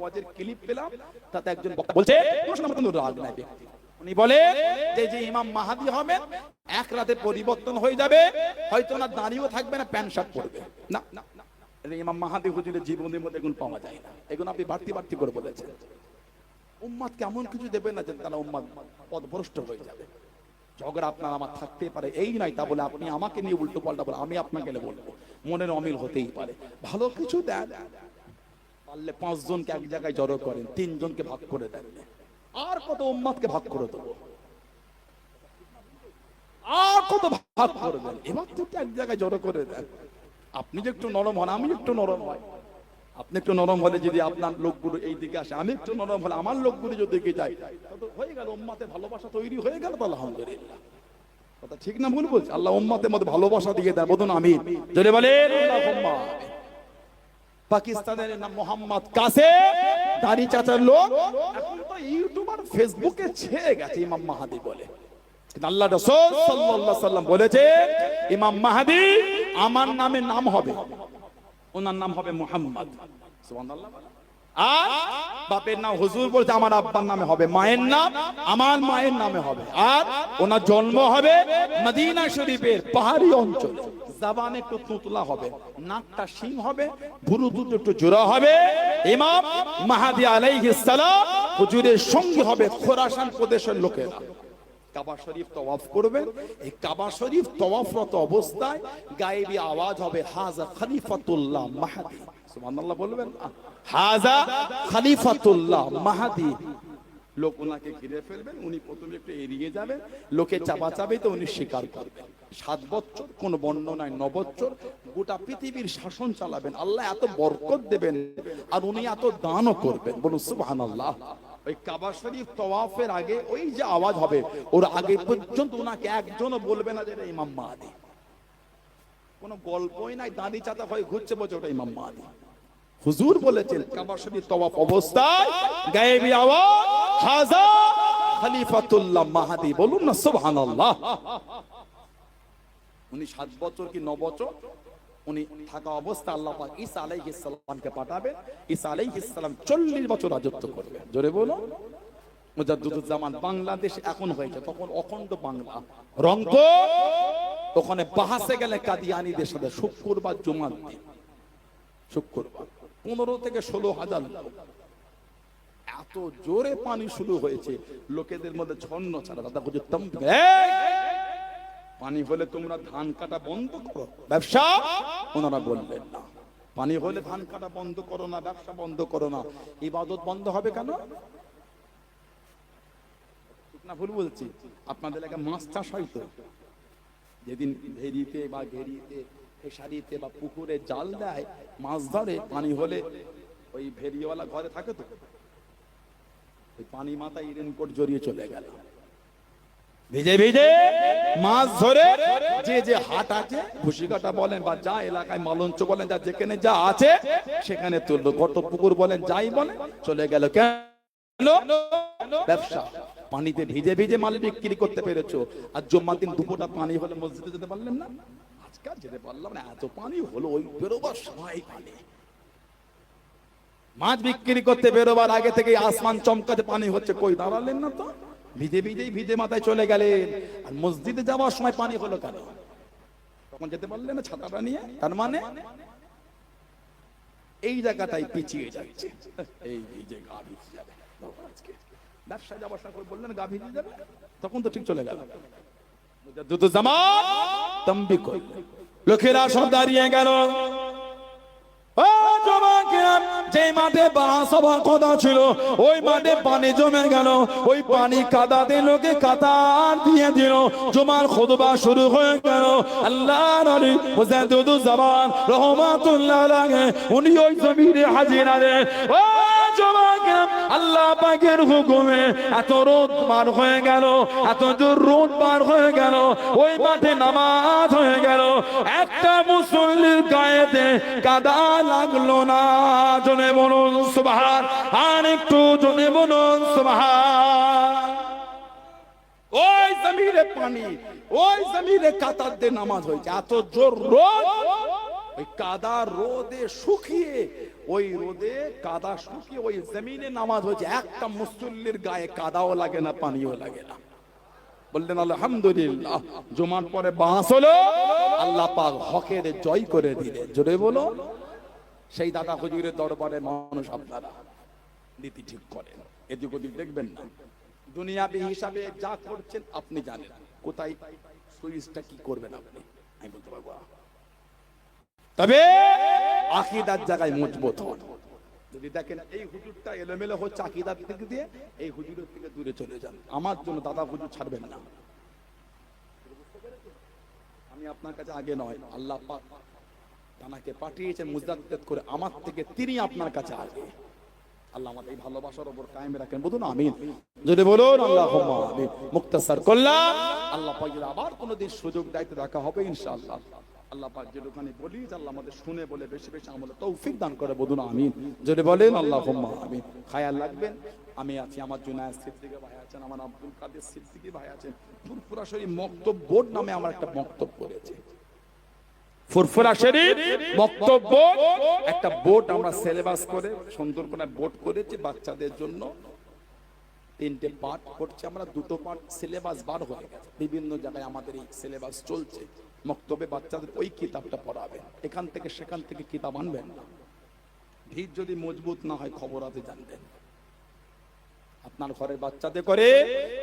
আওয়াজের ক্লিপ পেলাম তাতে একজন বক্তা বলছে কোনো রাগ নাই ব্যক্তি উনি বলে যে যে ইমাম মাহাদি হবেন এক রাতে পরিবর্তন হয়ে যাবে হয়তো না দাঁড়িয়েও থাকবে না প্যান্ট শার্ট পরবে। না না না। ইমাম মাহাদি হুজুরের জীবনের মধ্যে এগুলো পাওয়া যায় না। এগুলো আপনি বাড়তি বাড়তি করে বলেছেন। উম্মাদ কেমন কিছু দেবে না যে তারা উম্মাদ পদভ্রষ্ট হয়ে যাবে। ঝগড়া আপনার আমার থাকতে পারে এই নয় তা বলে আপনি আমাকে নিয়ে উল্টো পাল্টা বলে আমি আপনাকে বলব। মনের অমিল হতেই পারে। ভালো কিছু দেন। পারলে পাঁচ জনকে এক জায়গায় জড়ো করেন তিনজনকে ভাগ করে দেন। আর কত উম্মাদকে ভাগ করে দেবো? আর কত ভাগ করে দেন? এবার তো এক জায়গায় জড়ো করে দেন। আপনি যে একটু নরম হন আমি একটু নরম হয় আপনি একটু নরম হলে যদি আপনার লোকগুলো এই দিকে আসে আমি একটু নরম হলে আমার লোকগুলো যদি দিকে যায় হয়ে গেল উম্মাতে ভালোবাসা তৈরি হয়ে গেল তো আলহামদুলিল্লাহ। কথা ঠিক না ভুল বলছি? আল্লাহ উম্মাতের মধ্যে ভালোবাসা দিয়ে দেয় বলুন আমি। পাকিস্তানের নাম মোহাম্মদ কাসে দাড়ি চাচার লোক। এখন তো ইউটিউবার ফেসবুকে ছেয়ে গেছে, ইমাম মাহাদি বলে। আল্লাহ রাসূল সাল্লাল্লাহু সাল্লাম বলেছে, ইমাম মাহাদি আমার নামে নাম হবে। ওনার নাম হবে মুহাম্মদ। সুবহানাল্লাহ আর বাপের নাম হুজুর বলছে, আমার আব্বার নামে হবে। মায়ের নাম আমার মায়ের নামে হবে। আর ওনার জন্ম হবে মদিনা শরীফের পাহাড়ি অঞ্চল। জাবান একটু তুতলা হবে, নাকটা সিং হবে ভুরু দুটো একটু জোড়া হবে। ইমাম মাহাদি আলাইহিস সালাম হুজুরের সঙ্গে হবে খোরাসান প্রদেশের লোকেরা। কাবা শরীফ অবস্থায় আওয়াজ হবে বলবেন মাহাদি। লোক ওনাকে ঘিরে ফেলবেন, উনি প্রথমে একটু এড়িয়ে যাবেন, লোকে চাপা চাবে তো উনি স্বীকার করবেন। সাত বছর, কোন বর্ণনায় ন বছর, গোটা পৃথিবীর শাসন চালাবেন, আল্লাহ এত বরকত দেবেন, আর উনি এত দানও করবেন। বলুন, সুবহানাল্লাহ। ওই কাবা শরীফ তওয়াফের আগে ওই যে আওয়াজ হবে, ওর আগে পর্যন্ত ওনাকে একজনও বলবে না যে এটা ইমাম মাহাদি। কোনো গল্পই নাই দাঁড়ি চাতা হয়ে ঘুরছে বলছে ওটা ইমাম মাহাদি। হুজুর বলেছেন তওয়াফ অবস্থায় আওয়াজ, হাজা খলিফাতুল্লাহ বলুন না, সুবহানাল্লাহ। উনি সাত বছর কি ন বছর? উনি থাকা অবস্থা আল্লাহ পাক ঈসা আলাইহিস সালামকে পাঠাবেন, ঈসা আলাইহিস সালাম 40 বছর রাজত্ব করবেন জোরে বলো মুজাদ্দুদুজ্জামান বাংলাদেশ এখন হয়েছে, তখন অখণ্ড বাংলা। রংপুর, ওখানে বাহাসে গেলে কাদিয়ানিদের সাথে শুক্রবার, জুমার দিন। শুক্রবার। পনেরো থেকে ষোলো হাজার এত জোরে পানি শুরু হয়েছে। লোকেদের মধ্যে ছন্ন ছাড়া দাদা পানি হলে তোমরা ধান কাটা বন্ধ করো। ব্যবসা? ওনারা বললেন না। পানি হলে ধান কাটা বন্ধ করো না, ব্যবসা বন্ধ করো না। ইবাদত বন্ধ হবে কেন? না, ভুল বলছি। আপনাদের এলাকায় মাছ চাষ হয় তো? যেদিন ভেরিতে বা ঘেরিতে ফেসারিতে বা পুকুরে জাল দেয়, মাছ ধরে, পানি হলে ওই ভেরিওয়ালা ঘরে থাকে তো। ওই পানি মাথায় রেনকোট জড়িয়ে চলে গেল। ভিজে ভিজে মাছ ধরে, যে যে হাট আছে ঘুষিকাটা বলেন বা যা এলাকায় মালঞ্চ বলেন, যা যেখানে যা আছে, সেখানে তুললো। গত পুকুর বলেন, যাই বলেন, চলে গেল। কেন? ব্যবসা। পানিতে ভিজে ভিজে মাল বিক্রি করতে পেরেছ। আর জম্মার দিন দুপুরটা পানি হলে মসজিদে যেতে পারলেন না? আজকাল যেতে পারলাম না, এত পানি হলো ওই বেরোবার সময় পানি মাছ বিক্রি করতে বেরোবার আগে থেকে আসমান চমকাতে পানি হচ্ছে, কই দাঁড়ালেন না তো? ভিজে ভিজেই ভিজে মাথায় চলে গেলেন। আর মসজিদে যাওয়ার সময় পানি হলো কেন? তখন যেতে পারলেন না ছাতাটা নিয়ে, তার মানে? এই জায়গাটাই পিছিয়ে যাচ্ছে। এই যে গা ভিজে যাবে বাবা, আজকে ব্যবসা যাওয়ার সময় বললেন ভিজে যাবে, তখন তো ঠিক চলে গেল। দুটো জামা তম্বি কই লোকেরা সব দাঁড়িয়ে গেল যে মাঠে সভা কথা ছিল ওই মাঠে পানি জমে গেল ওই পানি কাদাতে লোকে কাতার দিয়ে দিল জমার খোদবা শুরু হয়ে গেল আল্লাহ নবী হুসাইদুজ্জামান রহমাতুল্লাহ আলাইহি উনি ওই জমিনে হাজিরা দেন ও জমাকেরা, আল্লাহ পাকের হুকুমে এত রোদ পার হয়ে গেল, এত জোর রোদ পার হয়ে গেল, ওই মাঠে নামাজ হয়ে গেল। একটা মুসল্লির গায়েতে কাদা লাগল না জনে বলুন সুবহান, আর একটু জনে বলুন সুবহান। ওই জমিরে পানি, ওই জমিরে কাতার দিয়ে নামাজ হয়েছে, এত জোর রোদ, ওই কাদা রোদে শুকিয়ে ওই রোদে কাদা শুকিয়ে ওই জমিনে নামাজ হয়েছে। একটা মুসল্লির গায়ে কাদাও লাগে না, পানিও লাগে না। বললেন, আলহামদুলিল্লাহ, জুমার পরে বাঁশ হলো। আল্লাহ পাক হকের জয় করে দিলে জোরে বলো। সেই দাদা হুজুরের দরবারে মানুষ আপনারা নীতি ঠিক করেন। এদিক ওদিক দেখবেন না। দুনিয়াবি হিসাবে যা করছেন আপনি জানেন। কোথায় সুইচটা কি করবেন আপনি? আমি বলতে পারব। তবে আকিদার জায়গায় মজবুত হন। যদি দেখেন এই হুজুরটা এলোমেলো হচ্ছে আকিদার দিক দিয়ে, এই হুজুরের থেকে দূরে চলে যান। আমার জন্য দাদা হুজুর ছাড়বেন না। আমি আপনার কাছে আগে নয়, আল্লাহ তানাকে পাঠিয়েছেন মুজাদ্দেদ করে, আমার থেকে তিনি আপনার কাছে আগে আল্লাহ আমাদের এই ভালোবাসার উপর কায়েম রাখেন। বলুন আমিন। যদি বলুন আল্লাহ আমিন। মুক্তাসার করলাম আল্লাহ পাক আবার কোনোদিন সুযোগ দায়িত্ব রাখা হবে ইনশাআল্লাহ। আল্লাহ পাক যেটুখানি বলি আল্লাহ আমাদের শুনে বলে বেশি বেশি আমলে তৌফিক দান করে বলুন, আমিন। যদি বলেন আল্লাহ আমিন। খায়াল রাখবেন, আমি আছি আমার জুনায়দ সিদ্দিকী ভাই আছেন, আমার আব্দুল কাদের সিদ্দিকী ভাই আছেন। ফুরফুরা শরীফ মক্তব বোর্ড নামে আমার একটা মক্তব করেছে ফুরফুরা শরীফ বক্তব্য একটা বোর্ড আমরা সিলেবাস করে সুন্দর করে বোর্ড করেছি বাচ্চাদের জন্য। তিনটে পার্ট করছে আমরা, দুটো পার্ট সিলেবাস বার হয়ে গেছে। বিভিন্ন জায়গায় আমাদের এই সিলেবাস চলছে। মক্তবে বাচ্চাদের ওই কিতাবটা পড়াবেন এখান থেকে সেখান থেকে কিতাব আনবেন না। ভিড় যদি মজবুত না হয়, খবর আছে, জানবেন। আপনার ঘরের বাচ্চাদের করে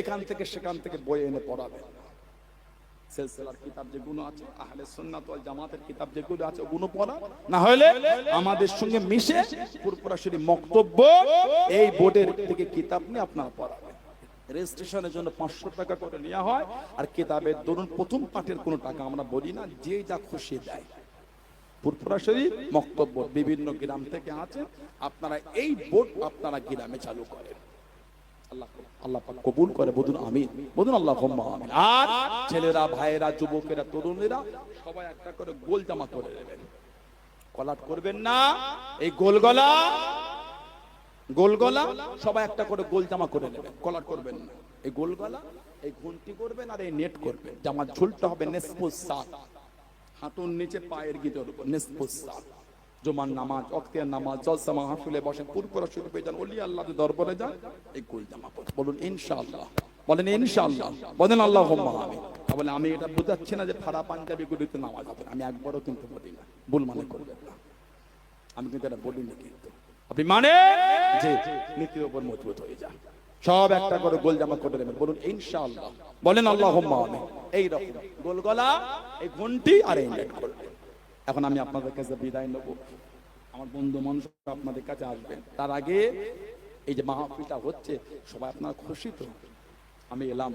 এখান থেকে সেখান থেকে বই এনে পড়াবেন। সিলসিলার কিতাব যেগুলো আছে, আহলে সুন্নাত ওয়াল জামাতের কিতাব যেগুলো আছে, ওগুলো পড়া। না হলে আমাদের সঙ্গে মিশে পুরপুরা শরীফ বক্তব্য এই বোর্ডের থেকে কিতাব নিয়ে আপনারা পড়াবেন। রেজিস্ট্রেশনের জন্য পাঁচশো টাকা করে নেওয়া হয় আর কিতাবের ধরুন প্রথম পাঠের কোনো টাকা আমরা বলি না, যে যা খুশি দেয়। পুরপুরা শরীফ বক্তব্য বিভিন্ন গ্রাম থেকে আছে আপনারা এই বোর্ড আপনারা গ্রামে চালু করেন। কবুল করে, বলুন আমিন আল্লাহ আমিন। আর ছেলেরা, ভাইয়েরা, যুবকেরা, তরুণেরা সবাই একটা করে গোল জামা করে নেবেন। কলাট করবেন না। এই গোল গলা গোল গলা, সবাই একটা করে গোল জামা করে নেবেন। কলাট করবেন না। এই গোল গলা, এই করবেন আর এই নেট করবেন। জামার ঝুলটা হবে নেসপুস সাত। হাঁটুর নিচে পায়ের গিটার উপর নেসপুস সাত। জুমার নামাজ অক্তিয়ার নামাজ, জলসা, মাহফিলে বসেন পুরপুরা শুরু পেয়ে যান ওলি আল্লাহ দরবারে যান, এই গোল জামা বলুন, ইনশাআল্লাহ। বলেন ইনশাআল্লাহ। বলেন আল্লাহ আমি তাহলে আমি এটা বোঝাচ্ছি না যে ফাড়া পাঞ্জাবি গুলিতে নামাজ হবে আমি একবারও কিন্তু বলি না। ভুল মানে করবেন না। আমি কিন্তু এটা বলিনি কিন্তু। আপনি মানে? যে নীতির উপর মজবুত হয়ে যান। সব একটা করে গোল জামা করে নেবেন। বলুন, ইনশাআল্লাহ। বলেন আল্লাহ আমি এই রকম গোল গলা এই ঘন্টি আর নেট করবেন। এখন আমি আপনাদের কাছে বিদায় নেব। আমার বন্ধু মানুষ আপনাদের কাছে আসবেন তার আগে এই যে মাহফিলটা হচ্ছে, সবাই আপনার খুশি তো? আমি এলাম।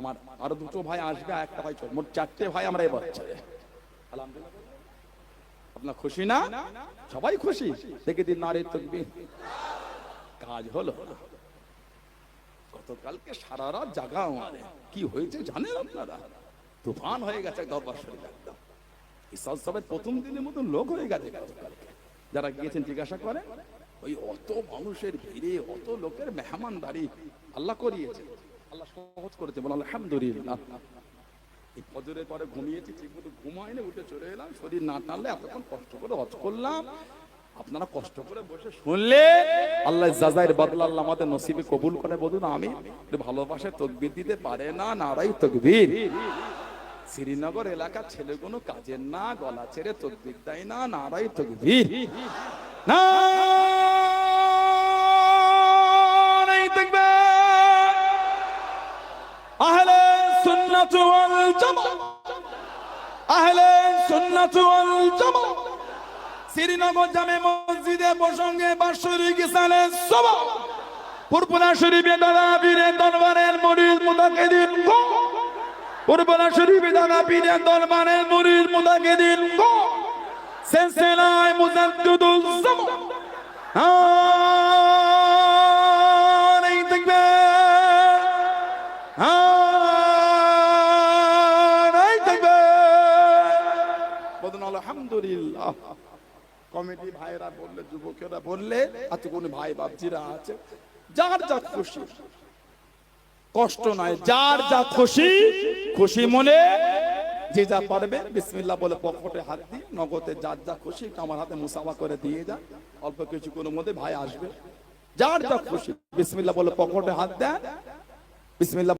আমার আরও দুটো ভাই আসবে একটা ভাই চল। মোট চারটে ভাই আমরা এবার আপনার খুশি না? সবাই খুশি? দেখে দিন নারী তকবি কাজ হলো। গতকালকে সারা রাত জাগা আমাদের। কি হয়েছে জানেন আপনারা? তুফান হয়ে গেছে শরীফ। একদম ইসাল প্রথম দিনের মতন লোক হয়ে গেছে। যারা গিয়েছেন জিজ্ঞাসা করেন, ওই অত মানুষের ভিড়ে, অত লোকের মেহমানদারি আল্লাহ করিয়েছে। আল্লাহ সহজ করেছে বলে আলহামদুলিল্লাহ। এই ফজরের পরে ঘুমিয়েছি, ঠিক মতো ঘুমাইনি উঠে চলে এলাম, শরীর না টানলে এতক্ষণ কষ্ট করে হজ করলাম। আপনারা কষ্ট করে বসে শুনলে আল্লাহ জাজাইর বদলা আল্লাহ আমাদের নসিবে কবুল করে বলুন আমি ভালোবাসে তকবির দিতে পারে না, নারাই তকবির। শ্রীনগর এলাকার ছেলেগুলো কাজের না, গলা ছেড়ে তকবির দেয় না নারাই তকবির না আহলে সুন্নাত আহলে শ্রীনগর জামে মসজিদে প্রসঙ্গে বাৎসরিক ইসালে সভা পুরপুরা শরীফে দাদা বীরের দরবারের মরিদ মুদাকে দিন গো। পুরপুরা শরীফে দাদা বীরের দরবারের মরিদ মুদাকে গো মুজাদ্দিদুল আলহামদুলিল্লাহ। কমিটি ভাইরা বললে, যুবকেরা বললে আচ্ছা কোন ভাই বাপজিরা আছে? যার যা খুশি। কষ্ট নয়, যার যা খুশি খুশি মনে যে যা পারবে, বিসমিল্লাহ বলে পকেটে হাত দিয়ে, নগদে যার যা খুশি আমার হাতে মুসাফা করে দিয়ে যা। অল্প কিছু কিছুক্ষণের মধ্যে ভাই আসবে। যার যা খুশি, বিসমিল্লাহ বলে পকেটে হাত দেন। বিসমিল্লাহ